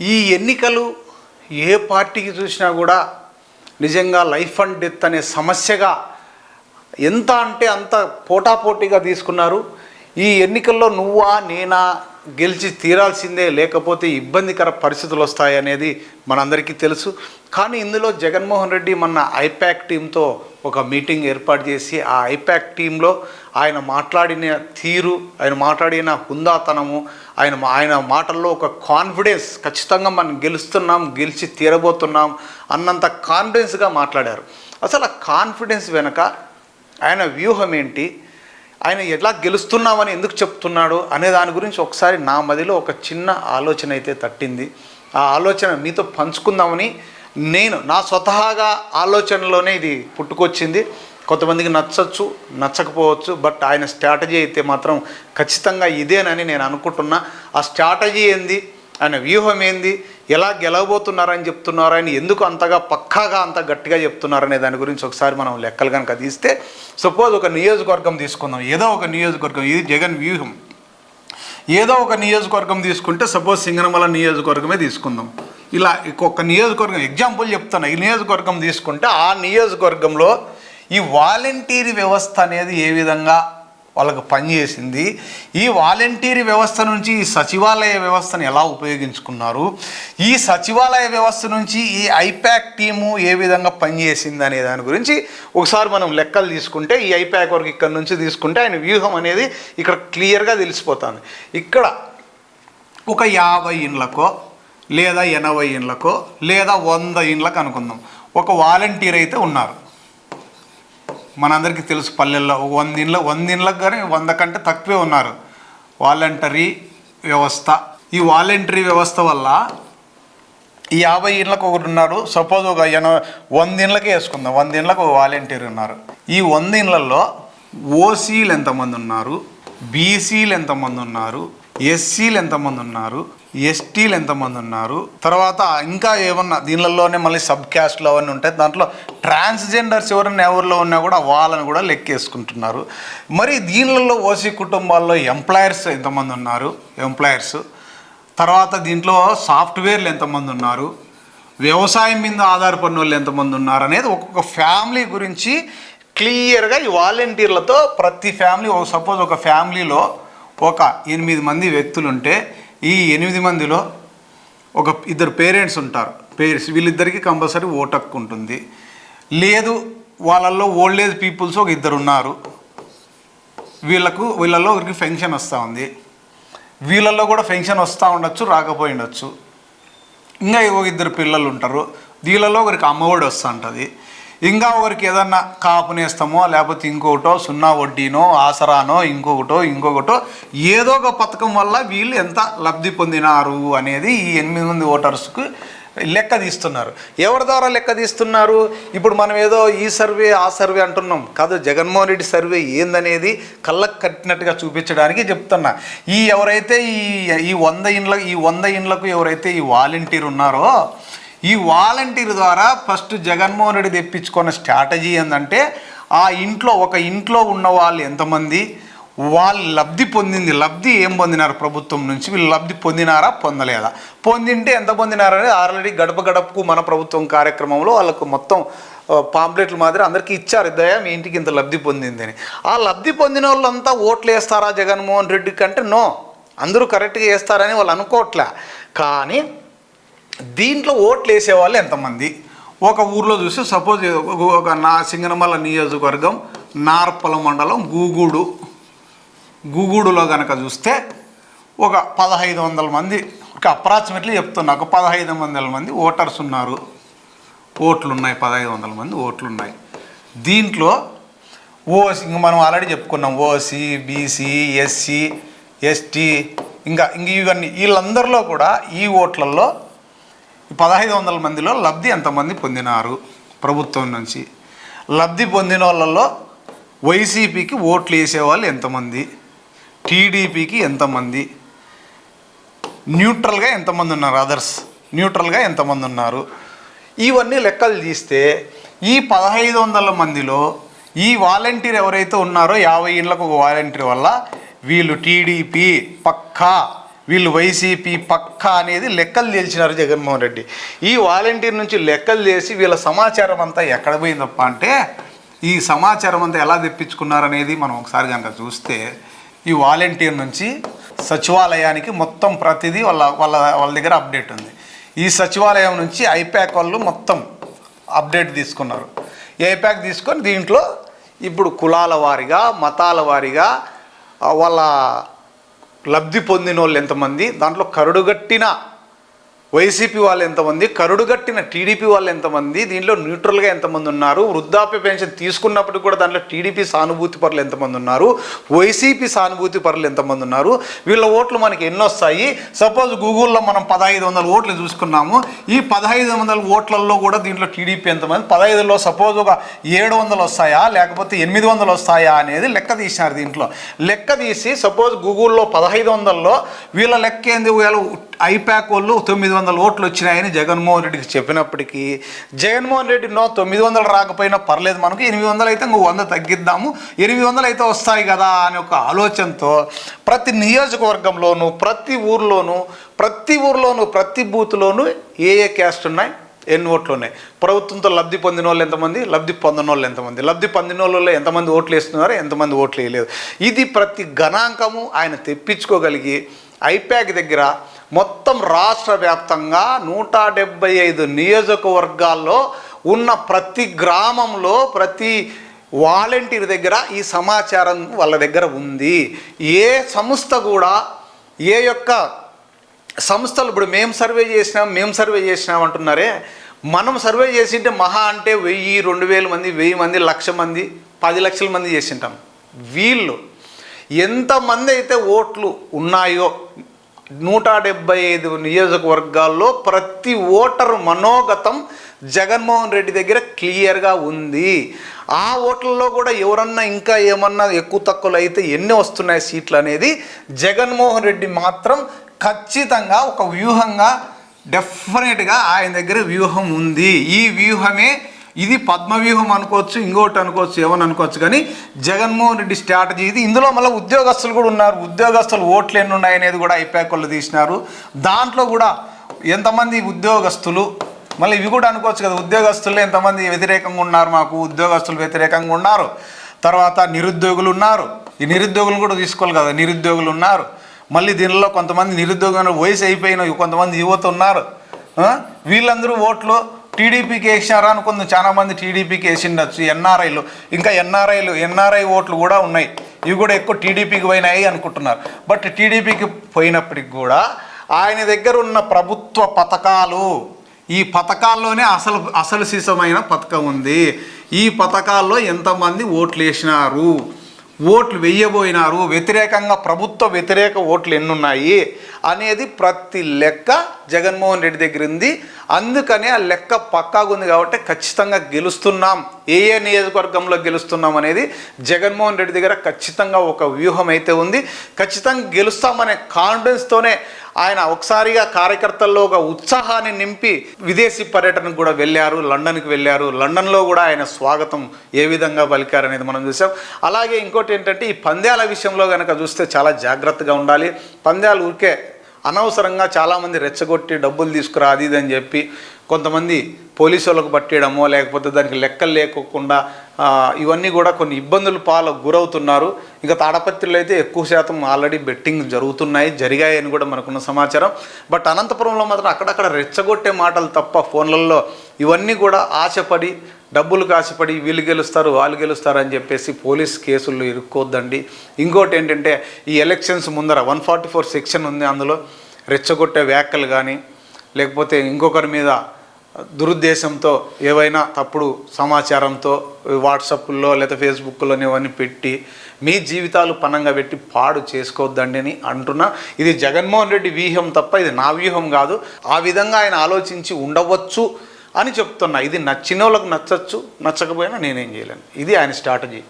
ఈ ఎన్నికలు ఏ పార్టీకి చూసినా కూడా నిజంగా లైఫ్ అండ్ డెత్ అనే సమస్యగా ఎంత అంటే అంత పోటాపోటీగా తీసుకున్నారు. ఈ ఎన్నికల్లో నువ్వా నేనా గెలిచి తీరాల్సిందే లేకపోతే ఇబ్బందికర పరిస్థితులు వస్తాయి అనేది మనందరికీ తెలుసు. కానీ ఇందులో జగన్మోహన్ రెడ్డి మొన్న ఐపాక్ టీంతో ఒక మీటింగ్ ఏర్పాటు చేసి ఆ ఐపాక్ టీంలో ఆయన మాట్లాడిన తీరు ఆయన మాట్లాడిన హుందాతనము ఆయన ఆయన మాటల్లో ఒక కాన్ఫిడెన్స్ ఖచ్చితంగా మనం గెలుస్తున్నాం గెలిచి తీరబోతున్నాం అన్నంత కాన్ఫిడెన్స్గా మాట్లాడారు. అసలు ఆ కాన్ఫిడెన్స్ వెనక ఆయన వ్యూహం ఏంటి? ఆయన ఎలా గెలుస్తున్నామని ఎందుకు చెప్తున్నాడు అనే దాని గురించి ఒకసారి నా మదిలో ఒక చిన్న ఆలోచన అయితే తట్టింది. ఆ ఆలోచన మీతో పంచుకుందామని నేను నా స్వతహాగా ఆలోచనలోనే ఇది పుట్టుకొచ్చింది. కొంతమందికి నచ్చచ్చు నచ్చకపోవచ్చు బట్ ఆయన స్ట్రాటజీ అయితే మాత్రం ఖచ్చితంగా ఇదేనని నేను అనుకుంటున్నా. ఆ స్ట్రాటజీ ఏంది? ఆయన వ్యూహం ఏంది? ఎలా గెలవబోతున్నారని చెప్తున్నారు ఆయన ఎందుకు అంతగా పక్కాగా అంత గట్టిగా చెప్తున్నారనే దాని గురించి ఒకసారి మనం లెక్కలు కనుక తీస్తే సపోజ్ ఒక నియోజకవర్గం తీసుకుందాం ఏదో ఒక నియోజకవర్గం ఇది జగన్ వ్యూహం. ఏదో ఒక నియోజకవర్గం తీసుకుంటే సపోజ్ సింగనమల నియోజకవర్గమే తీసుకుందాం. ఇలా ఒక నియోజకవర్గం ఎగ్జాంపుల్ చెప్తాను ఈ నియోజకవర్గం తీసుకుంటే ఆ నియోజకవర్గంలో ఈ వాలంటీర్ వ్యవస్థ అనేది ఏ విధంగా వాళ్ళకు పనిచేసింది ఈ వాలంటీర్ వ్యవస్థ నుంచి ఈ సచివాలయ వ్యవస్థను ఎలా ఉపయోగించుకున్నారు? ఈ సచివాలయ వ్యవస్థ నుంచి ఈ ఐపాక్ టీము ఏ విధంగా పనిచేసింది అనే దాని గురించి ఒకసారి మనం లెక్కలు తీసుకుంటే ఈ ఐపాక్ వరకు ఇక్కడ నుంచి తీసుకుంటే ఆయన వ్యూహం అనేది ఇక్కడ క్లియర్గా తెలిసిపోతుంది. ఇక్కడ ఒక యాభై ఇండ్లకో లేదా ఎనభై ఇండ్లకో లేదా వంద ఇండ్లకు అనుకుందాం. ఒక వాలంటీర్ అయితే ఉన్నారు. మనందరికీ తెలుసు పల్లెల్లో వంద ఇండ్ల వంద ఇండ్లకు కానీ వంద కంటే తక్కువే ఉన్నారు. వాలంటరీ వ్యవస్థ. ఈ వాలంటరీ వ్యవస్థ వల్ల ఈ యాభై ఇండ్లకు ఒకటి ఉన్నారు. సపోజ్ ఒక ఎనభై వంద ఇండ్లకే వేసుకుందాం. వంద ఇండ్లకు ఒక వాలంటీర్ ఉన్నారు. ఈ వంద ఇండ్లలో ఓసీలు ఎంతమంది ఉన్నారు? బీసీలు ఎంతమంది ఉన్నారు? ఎస్సీలు ఎంతమంది ఉన్నారు? ఎస్టీలు ఎంతమంది ఉన్నారు? తర్వాత ఇంకా ఏమన్నా దీనిలోనే మళ్ళీ సబ్ క్యాస్ట్లు అవన్నీ ఉంటాయి. దాంట్లో ట్రాన్స్జెండర్స్ ఎవరైనా ఎవరిలో ఉన్నా కూడా వాళ్ళని కూడా లెక్కేసుకుంటున్నారు. మరి దీనిలలో ఓసీ కుటుంబాల్లో ఎంప్లాయర్స్ ఎంతమంది ఉన్నారు? ఎంప్లాయర్స్. తర్వాత దీంట్లో సాఫ్ట్వేర్లు ఎంతమంది ఉన్నారు? వ్యవసాయం మీద ఆధారపడిన వాళ్ళు ఎంతమంది ఉన్నారు అనేది ఒక్కొక్క ఫ్యామిలీ గురించి క్లియర్గా ఈ వాలంటీర్లతో ప్రతి ఫ్యామిలీ ఒక సపోజ్ ఒక ఫ్యామిలీలో ఒక ఎనిమిది మంది వ్యక్తులుంటే ఈ ఎనిమిది మందిలో ఒక ఇద్దరు పేరెంట్స్ ఉంటారు. పేరెంట్స్ వీళ్ళిద్దరికీ కంపల్సరీ ఓటు హక్కు ఉంటుంది. లేదు వాళ్ళల్లో ఓల్డ్ ఏజ్ పీపుల్స్ ఒక ఇద్దరు ఉన్నారు. వీళ్ళకు వీళ్ళల్లో ఒకరికి ఫెన్షన్ వస్తూ ఉంది. వీళ్ళల్లో కూడా ఫెన్షన్ వస్తూ ఉండొచ్చు రాకపోయి ఉండొచ్చు. ఇంకా ఒక ఇద్దరు పిల్లలు ఉంటారు. వీళ్ళలో ఒకరికి అమ్మఒడి వస్తూ ఉంటుంది. ఇంకా ఒకరికి ఏదన్నా కాపునేస్తామో లేకపోతే ఇంకొకటో సున్నా వడ్డీనో ఆసరానో ఇంకొకటో ఇంకొకటో ఏదో ఒక పథకం వల్ల వీళ్ళు ఎంత లబ్ధి పొందినారు అనేది ఈ ఎనిమిది మంది ఓటర్స్కు లెక్క తీస్తున్నారు. ఎవరి ద్వారా లెక్క తీస్తున్నారు? ఇప్పుడు మనం ఏదో ఈ సర్వే ఆ సర్వే అంటున్నాం. కాదు జగన్మోహన్ రెడ్డి సర్వే ఏందనేది కళ్ళకు కట్టినట్టుగా చూపించడానికి చెప్తున్నా. ఈ ఎవరైతే ఈ ఈ వంద ఇండ్ల ఈ వంద ఇండ్లకు ఎవరైతే ఈ వాలంటీర్ ఉన్నారో ఈ వాలంటీర్ ద్వారా ఫస్ట్ జగన్మోహన్ రెడ్డి తెప్పించుకున్న స్ట్రాటజీ ఏంటంటే ఆ ఇంట్లో ఒక ఇంట్లో ఉన్న వాళ్ళు ఎంతమంది వాళ్ళు లబ్ధి పొందింది లబ్ధి ఏం పొందినారు ప్రభుత్వం నుంచి? వీళ్ళు లబ్ధి పొందినారా పొందలేదా? పొందింటే ఎంత పొందినారనేది ఆల్రెడీ గడప గడపకు మన ప్రభుత్వం కార్యక్రమంలో వాళ్ళకు మొత్తం పాంప్లెట్లు మాదిరి అందరికీ ఇచ్చారు. దయ మీ ఇంటికి ఇంత లబ్ధి పొందింది అని. ఆ లబ్ధి పొందిన వాళ్ళంతా ఓట్లు వేస్తారా జగన్మోహన్ రెడ్డి కంటే? నో. అందరూ కరెక్ట్గా వేస్తారని వాళ్ళు అనుకోవట్లే కానీ దీంట్లో ఓట్లు వేసేవాళ్ళు ఎంతమంది? ఒక ఊర్లో చూస్తే సపోజ్ ఒక నా సింగనమల నియోజకవర్గం నార్పల మండలం గూగూడు. గూగూడులో కనుక చూస్తే ఒక పదహైదు వందల మంది ఒక అప్రాక్సిమేట్లీ చెప్తున్నా ఒక పదహైదు వందల మంది ఓటర్స్ ఉన్నారు. ఓట్లు ఉన్నాయి పదహైదు వందల మంది ఓట్లు ఉన్నాయి దీంట్లో ఓసీ ఇంక మనం ఆల్రెడీ చెప్పుకున్నాం ఓసీ బీసీ ఎస్సీ ఎస్టీ ఇంకా ఇంక ఇవన్నీ వీళ్ళందరిలో కూడా ఈ ఓట్లలో ఈ పదహైదు వందల మందిలో లబ్ధి ఎంతమంది పొందినారు ప్రభుత్వం నుంచి? లబ్ధి పొందిన వాళ్ళలో వైసీపీకి ఓట్లు వేసేవాళ్ళు ఎంతమంది? టీడీపీకి ఎంతమంది? న్యూట్రల్గా ఎంతమంది ఉన్నారు అదర్స్? న్యూట్రల్గా ఎంతమంది ఉన్నారు? ఇవన్నీ లెక్కలు తీస్తే ఈ పదహైదు వందల మందిలో ఈ వాలంటీర్ ఎవరైతే ఉన్నారో యాభై ఇండ్లకు ఒక వాలంటీర్ వల్ల వీళ్ళు టీడీపీ పక్కా వీళ్ళు వైసీపీ పక్క అనేది లెక్కలు తెలిసినారు జగన్మోహన్ రెడ్డి. ఈ వాలంటీర్ నుంచి లెక్కలు చేసి వీళ్ళ సమాచారం అంతా ఎక్కడ పోయిందప్ప అంటే ఈ సమాచారం అంతా ఎలా తెప్పించుకున్నారనేది మనం ఒకసారి కనుక చూస్తే ఈ వాలంటీర్ నుంచి సచివాలయానికి మొత్తం ప్రతిదీ వాళ్ళ వాళ్ళ వాళ్ళ దగ్గర అప్డేట్ ఉంది. ఈ సచివాలయం నుంచి ఐప్యాక్ వాళ్ళు మొత్తం అప్డేట్ తీసుకున్నారు. ఐప్యాక్ తీసుకొని దీంట్లో ఇప్పుడు కులాల వారిగా మతాల వారిగా వాళ్ళ లబ్ధి పొందిన వాళ్ళు ఎంతమంది? దాంట్లో కరుడుగట్టిన వైసీపీ వాళ్ళు ఎంతమంది కరుడుగట్టిన టీడీపీ వాళ్ళు ఎంతమంది దీంట్లో న్యూట్రల్గా ఎంతమంది ఉన్నారు వృద్ధాప్య పెన్షన్ తీసుకున్నప్పటికి కూడా దాంట్లో టీడీపీ సానుభూతి పరులు ఎంతమంది ఉన్నారు వైసీపీ సానుభూతి పరులు ఎంతమంది ఉన్నారు వీళ్ళ ఓట్లు మనకి ఎన్ని వస్తాయి సపోజ్ గూగుల్లో మనం పదహైదు వందల ఓట్లు చూసుకున్నాము ఈ పదహైదు వందల ఓట్లలో కూడా దీంట్లో టీడీపీ ఎంతమంది? పదహైదులో సపోజ్ ఒక ఏడు వందలు వస్తాయా? లేకపోతే ఎనిమిది వందలు వస్తాయా అనేది లెక్క తీసినారు దీంట్లో. లెక్క తీసి సపోజ్ గూగుల్లో పదహైదు వందల్లో వీళ్ళ లెక్క ఏంది? వీళ్ళ ఐప్యాక్ వాళ్ళు తొమ్మిది వందల ఓట్లు వచ్చినాయని జగన్మోహన్ రెడ్డికి చెప్పినప్పటికీ జగన్మోహన్ రెడ్డి నో తొమ్మిది వందలు రాకపోయినా పర్లేదు మనకు ఎనిమిది వందలు అయితే ఇంకో వంద తగ్గిద్దాము ఎనిమిది వందలు అయితే వస్తాయి కదా అనే ఒక ఆలోచనతో ప్రతి నియోజకవర్గంలోనూ ప్రతి ఊర్లోనూ ప్రతి ఊర్లోనూ ప్రతి బూత్లోనూ ఏ ఏ క్యాస్ట్ ఉన్నాయి ఎన్ని ఓట్లు ఉన్నాయి? ప్రభుత్వంతో లబ్ధి పొందిన వాళ్ళు ఎంతమంది? లబ్ధి పొందిన వాళ్ళు ఎంతమంది? లబ్ధి పొందిన వాళ్ళు ఎంతమంది ఓట్లు వేస్తున్నారు ఎంతమంది ఓట్లు వేయలేదు? ఇది ప్రతి గణాంకము ఆయన తెప్పించుకోగలిగి ఐప్యాక్ దగ్గర మొత్తం రాష్ట్ర వ్యాప్తంగా నూట డెబ్బై ఐదు నియోజకవర్గాల్లో ఉన్న ప్రతి గ్రామంలో ప్రతి వాలంటీర్ దగ్గర ఈ సమాచారం వాళ్ళ దగ్గర ఉంది. ఏ సంస్థ కూడా ఏ యొక్క సంస్థలు ఇప్పుడు మేము సర్వే చేసినాం మేము సర్వే చేసినాం అంటున్నారే మనం సర్వే చేసింటే మహా అంటే వెయ్యి రెండు వేల మంది వెయ్యి మంది లక్ష మంది పది లక్షల మంది చేసింటాం. వీళ్ళు ఎంతమంది అయితే ఓట్లు ఉన్నాయో నూట డెబ్బై ఐదు నియోజకవర్గాల్లో ప్రతి ఓటరు మనోగతం జగన్మోహన్ రెడ్డి దగ్గర క్లియర్గా ఉంది. ఆ ఓట్లలో కూడా ఎవరన్నా ఇంకా ఏమన్నా ఎక్కువ తక్కువలు అయితే ఎన్ని వస్తున్నాయి సీట్లు అనేది జగన్మోహన్ రెడ్డి మాత్రం ఖచ్చితంగా ఒక వ్యూహంగా డెఫినెట్గా ఆయన దగ్గర వ్యూహం ఉంది. ఈ వ్యూహమే ఇది పద్మవ్యూహం అనుకోవచ్చు ఇంకోటి అనుకోవచ్చు ఏమని అనుకోవచ్చు కానీ జగన్మోహన్ రెడ్డి స్ట్రాటజీ ఇది. ఇందులో మళ్ళీ ఉద్యోగస్తులు కూడా ఉన్నారు. ఉద్యోగస్తులు ఓట్లు ఎన్ని ఉన్నాయనేది కూడా ఐపాక్ వాళ్ళు తీసినారు. దాంట్లో కూడా ఎంతమంది ఉద్యోగస్తులు మళ్ళీ ఇవి కూడా అనుకోవచ్చు కదా ఉద్యోగస్తులు ఎంతమంది వ్యతిరేకంగా ఉన్నారు మాకు ఉద్యోగస్తులు వ్యతిరేకంగా ఉన్నారు. తర్వాత నిరుద్యోగులు ఉన్నారు. ఈ నిరుద్యోగులు కూడా తీసుకోవాలి కదా నిరుద్యోగులు ఉన్నారు. మళ్ళీ దీనిలో కొంతమంది నిరుద్యోగం వయసు అయిపోయిన కొంతమంది యువత ఉన్నారు. వీళ్ళందరూ ఓట్లు టీడీపీకి వేసినారా అనుకుంది. చాలా మంది టీడీపీకి వేసిండొచ్చు. ఎన్ఆర్ఐలు ఇంకా ఎన్ఆర్ఐలు ఎన్ఆర్ఐ ఓట్లు కూడా ఉన్నాయి. ఇవి కూడా ఎక్కువ టీడీపీకి పోయినాయి అనుకుంటున్నారు. బట్ టీడీపీకి పోయినప్పటికి కూడా ఆయన దగ్గర ఉన్న ప్రభుత్వ పథకాలు ఈ పథకాల్లోనే అసలు అసలు సీసమైన పథకం ఉంది. ఈ పథకాల్లో ఎంతమంది ఓట్లు వేసినారు? ఓట్లు వెయ్యబోయినారు వ్యతిరేకంగా ప్రభుత్వ వ్యతిరేక ఓట్లు ఎన్నున్నాయి అనేది ప్రతి లెక్క జగన్మోహన్ రెడ్డి దగ్గర ఉంది. అందుకనే ఆ లెక్క పక్కాగా ఉంది కాబట్టి ఖచ్చితంగా గెలుస్తున్నాం. ఏ ఏ నియోజకవర్గంలో గెలుస్తున్నాం అనేది జగన్మోహన్ రెడ్డి దగ్గర ఖచ్చితంగా ఒక వ్యూహం అయితే ఉంది. ఖచ్చితంగా గెలుస్తామనే కాన్ఫిడెన్స్తోనే ఆయన ఒకసారిగా కార్యకర్తల్లో ఒక ఉత్సాహాన్ని నింపి విదేశీ పర్యటనకు కూడా వెళ్ళారు లండన్కి వెళ్ళారు. లండన్లో కూడా ఆయన స్వాగతం ఏ విధంగా పలికారనేది మనం చూసాం. అలాగే ఇంకోటి ఏంటంటే ఈ పంద్యాల విషయంలో కనుక చూస్తే చాలా జాగ్రత్తగా ఉండాలి. పంద్యాలు ఊరికే అనవసరంగా చాలామంది రెచ్చగొట్టి డబ్బులు తీసుకురా అది ఇది అని చెప్పి కొంతమంది పోలీసు వాళ్ళకు పట్టేయడమో లేకపోతే దానికి లెక్కలు లేకోకుండా ఇవన్నీ కూడా కొన్ని ఇబ్బందులు పాలు గురవుతున్నారు. ఇంకా తాడపత్రిలో అయితే ఎక్కువ శాతం ఆల్రెడీ బెట్టింగ్ జరుగుతున్నాయి జరిగాయని కూడా మనకున్న సమాచారం. బట్ అనంతపురంలో మాత్రం అక్కడక్కడ రెచ్చగొట్టే మాటలు తప్ప ఫోన్లలో ఇవన్నీ కూడా ఆశపడి డబ్బులు కాశపడి వీళ్ళు గెలుస్తారు వాళ్ళు గెలుస్తారు అని చెప్పేసి పోలీస్ కేసుల్లో ఇరుక్కోద్దండి. ఇంకోటి ఏంటంటే ఈ ఎలక్షన్స్ ముందర వన్ ఫార్టీ ఫోర్ సెక్షన్ ఉంది అందులో రెచ్చగొట్టే వ్యాఖ్యలు కానీ లేకపోతే ఇంకొకరి మీద దురుద్దేశంతో ఏవైనా తప్పుడు సమాచారంతో వాట్సాప్లో లేదా ఫేస్బుక్లో ఇవన్నీ పెట్టి మీ జీవితాలు పనంగా పెట్టి పాడు చేసుకోవద్దండి అని అంటున్నా. ఇది జగన్మోహన్ రెడ్డి వ్యూహం తప్ప ఇది నా వ్యూహం కాదు. ఆ విధంగా ఆయన ఆలోచించి ఉండవచ్చు అని చెప్తున్నా. ఇది నచ్చిన వాళ్ళకి నచ్చచ్చు నచ్చకపోయినా నేనేం చేయలేను. ఇది ఆయన స్ట్రాటజీ.